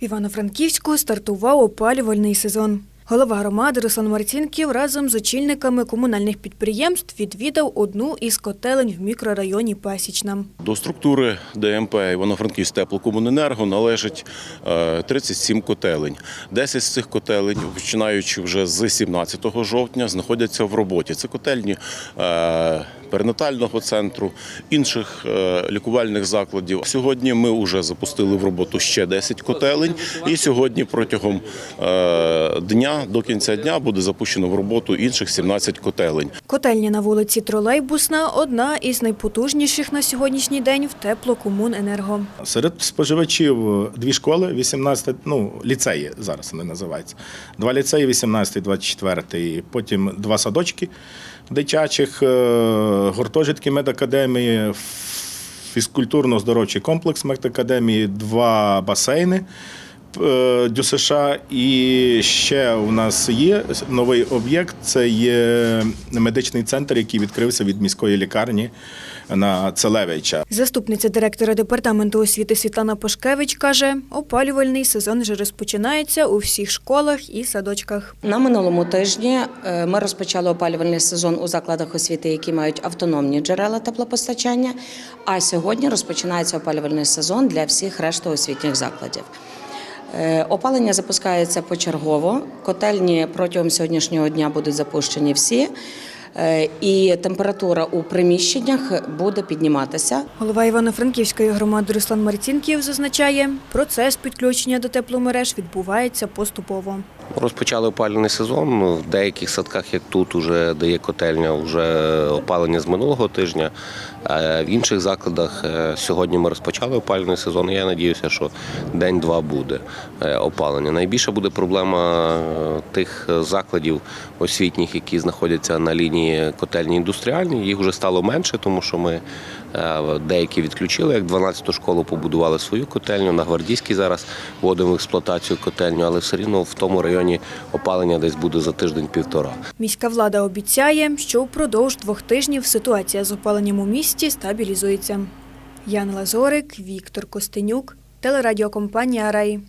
В Івано-Франківську стартував опалювальний сезон. Голова громади Руслан Марцінків разом з очільниками комунальних підприємств відвідав одну із котелень в мікрорайоні Пасічна. До структури ДМП Івано-Франківськ теплокомуненерго належить е, 37 котелень. 10 з цих котелень, починаючи вже з 17 жовтня, знаходяться в роботі. Це котельні е, перинатального центру, інших е, лікувальних закладів. Сьогодні ми вже запустили в роботу ще 10 котелень, і сьогодні протягом е, дня до кінця дня буде запущено в роботу інших 17 котелень. Котельня на вулиці Тролейбусна одна із найпотужніших на сьогоднішній день в теплокомуненерго. Серед споживачів дві школи, 18, ну, ліцеї зараз вони називаються. Два ліцеї, 18, 24, потім два садочки дитячих, гуртожитків гуртожитки медакадемії, фізкультурно-здоровчий комплекс медакадемії, два басейни. Е, ДЮСШ і ще у нас є новий об'єкт. Це є медичний центр, який відкрився від міської лікарні на Целевича. Заступниця директора департаменту освіти Світлана Пашкевич каже, опалювальний сезон вже розпочинається у всіх школах і садочках. На минулому тижні е, ми розпочали опалювальний сезон у закладах освіти, які мають автономні джерела теплопостачання. А сьогодні розпочинається опалювальний сезон для всіх решти освітніх закладів. Е, Опалення запускається почергово. Котельні протягом сьогоднішнього дня будуть запущені всі. Е, І температура у приміщеннях буде підніматися. Голова Івано-Франківської громади Руслан Марцінків зазначає, процес підключення до тепломереж відбувається поступово. Розпочали опалювальний сезон. В деяких садках, як тут, уже дає котельня, вже опалення з минулого тижня. В інших закладах е, сьогодні ми розпочали опалювальний сезон. і Я сподіваюся, що день-два буде е, опалення. Найбільша буде проблема е, тих закладів освітніх, які знаходяться на лінії котельні індустріальні. Їх вже стало менше, тому що ми е, деякі відключили. Як 12-ту школу побудували свою котельню. На гвардійській зараз вводимо в експлуатацію котельню, але все рівно в тому районі опалення десь буде за тиждень-півтора. Міська влада обіцяє, що впродовж двох тижнів ситуація з опаленням у місті стабілізується. Яна Лазорик, Віктор Костенюк, телерадіокомпанія Рай.